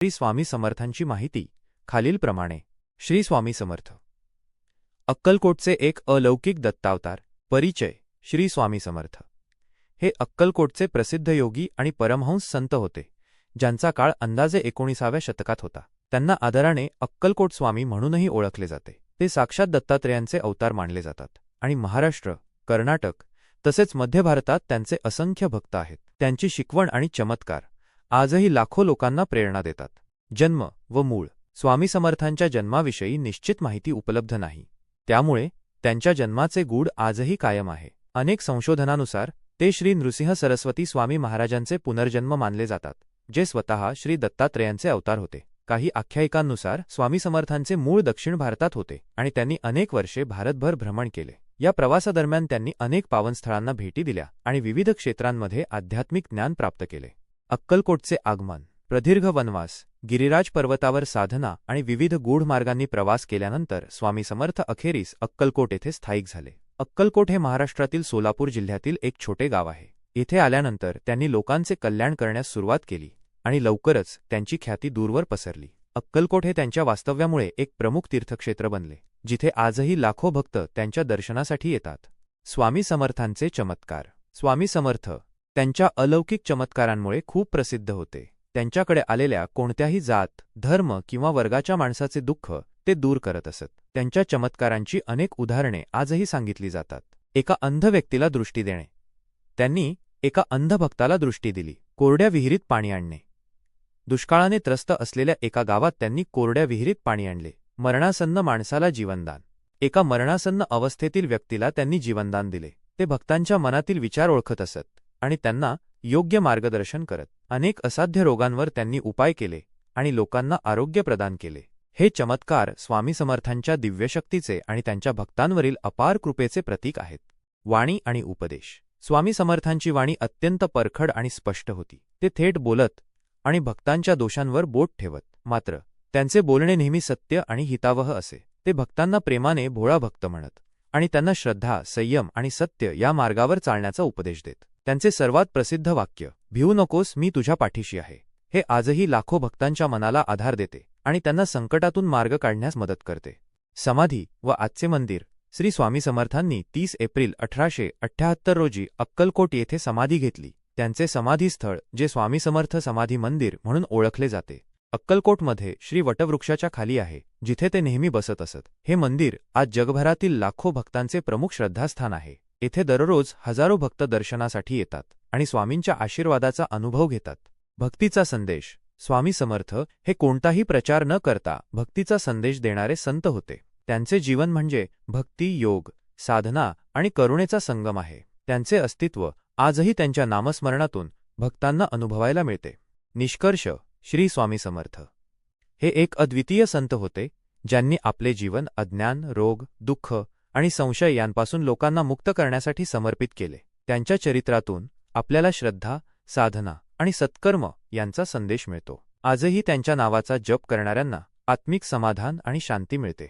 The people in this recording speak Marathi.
श्री स्वामी समर्थांची माहिती खालीलप्रमाणे श्री स्वामी समर्थ. अक्कलकोटचे एक अलौकिक दत्तावतार परिचय श्री स्वामी समर्थ. हे अक्कलकोटचे प्रसिद्ध योगी आणि परमहंस संत होते ज्यांचा काळ अंदाजे एकोणीसाव्या शतकात होता. त्यांना आदराने अक्कलकोट स्वामी म्हणूनही ओळखले जाते. ते साक्षात दत्तात्रेयांचे अवतार मानले जातात आणि महाराष्ट्र कर्नाटक तसेच मध्य भारतात त्यांचे असंख्य भक्त आहेत. त्यांची शिकवण आणि चमत्कार आजही लाखो लोकांना प्रेरणा देतात. जन्म व मूळ. स्वामी समर्थांच्या जन्माविषयी निश्चित माहिती उपलब्ध नाही. त्यामुळे त्यांच्या जन्माचे गूढ आजही कायम आहे. अनेक संशोधनानुसार ते श्री नृसिंह सरस्वती स्वामी महाराजांचे पुनर्जन्म मानले जातात जे स्वतः श्री दत्तात्रेयांचे अवतार होते. काही आख्यायिकांनुसार स्वामी समर्थांचे मूळ दक्षिण भारतात होते आणि त्यांनी अनेक वर्षे भारतभर भ्रमण केले. या प्रवासादरम्यान त्यांनी अनेक पावनस्थळांना भेटी दिल्या आणि विविध क्षेत्रांमध्ये आध्यात्मिक ज्ञान प्राप्त केले. अक्कलकोटचे आगमन प्रदीर्घ वनवास गिरिराज पर्वतावर साधना आणि विविध गूढ मार्गांनी प्रवास केल्यानंतर स्वामी समर्थ अखेरीस अक्कलकोट येथे स्थायिक झाले. अक्कलकोट हे महाराष्ट्रातील सोलापूर जिल्ह्यातील एक छोटे गाव आहे. येथे आल्यानंतर त्यांनी लोकांचे कल्याण करण्यास सुरुवात केली आणि लवकरच त्यांची ख्याती दूरवर पसरली. अक्कलकोट हे त्यांच्या वास्तव्यामुळे एक प्रमुख तीर्थक्षेत्र बनले जिथे आजही लाखो भक्त त्यांच्या दर्शनासाठी येतात. स्वामी समर्थांचे चमत्कार. स्वामी समर्थ त्यांच्या अलौकिक चमत्कारांमुळे खूप प्रसिद्ध होते. त्यांच्याकडे आलेल्या कोणत्याही जात धर्म किंवा वर्गाच्या माणसाचे दुःख ते दूर करत असत. त्यांच्या चमत्कारांची अनेक उदाहरणे आजही सांगितली जातात. एका अंध व्यक्तीला दृष्टी देणे. त्यांनी एका अंध भक्ताला दृष्टी दिली कोरड्या विहिरीत पाणी आणणे. दुष्काळाने त्रस्त असलेल्या एका गावात त्यांनी कोरड्या विहिरीत पाणी आणले. मरणासन्न माणसाला जीवनदान. एका मरणासन्न अवस्थेतील व्यक्तीला त्यांनी जीवनदान दिले. ते भक्तांच्या मनातील विचार ओळखत असत. आणि त्यांना योग्य मार्गदर्शन करत. अनेक असाध्य रोगांवर त्यांनी उपाय केले आणि लोकांना आरोग्य प्रदान केले. हे चमत्कार स्वामी समर्थांच्या दिव्यशक्तीचे आणि त्यांच्या भक्तांवरील अपार कृपेचे प्रतीक आहेत. वाणी आणि उपदेश. स्वामी समर्थांची वाणी अत्यंत परखड आणि स्पष्ट होती. ते थेट बोलत आणि भक्तांच्या दोषांवर बोट ठेवत. मात्र त्यांचे बोलणे नेहमी सत्य आणि हितावह असे. ते भक्तांना प्रेमाने भोळा भक्त म्हणत आणि त्यांना श्रद्धा संयम आणि सत्य या मार्गावर चालण्याचा उपदेश देत. त्यांचे सर्वात प्रसिद्ध वाक्य भिवू नकोस मी तुझ्या पाठीशी आहे. हे आजही लाखो भक्तांच्या मनाला आधार देते आणि त्यांना संकटातून मार्ग काढण्यास मदत करते. समाधी व आजचे मंदिर श्री स्वामी समर्थांनी तीस एप्रिल अठराशे अठ्ठ्याहत्तर रोजी अक्कलकोट येथे समाधी घेतली. त्यांचे समाधीस्थळ जे स्वामी समर्थ समाधी मंदिर म्हणून ओळखले जाते अक्कलकोटमध्ये श्री वटवृक्षाच्या खाली आहे जिथे ते नेहमी बसत असत. हे मंदिर आज जगभरातील लाखो भक्तांचे प्रमुख श्रद्धास्थान आहे. येथे दररोज हजारो भक्त दर्शनासाठी येतात आणि स्वामींच्या आशीर्वादाचा अनुभव घेतात. भक्तीचा संदेश स्वामी समर्थ हे कोणताही प्रचार न करता भक्तीचा संदेश देणारे संत होते. त्यांचे जीवन म्हणजे भक्ती योग साधना आणि करुणेचा संगम आहे. त्यांचे अस्तित्व आजही त्यांच्या नामस्मरणातून भक्तांना अनुभवायला मिळते. निष्कर्ष श्री स्वामी समर्थ. हे एक अद्वितीय संत होते ज्यांनी आपले जीवन अज्ञान रोग दुःख आणि संशय यांपासून लोकांना मुक्त करण्यासाठी समर्पित केले. त्यांच्या चरित्रातून आपल्याला श्रद्धा साधना आणि सत्कर्म यांचा संदेश मिळतो. आजही त्यांच्या नावाचा जप करणाऱ्यांना आत्मिक समाधान आणि शांती मिळते.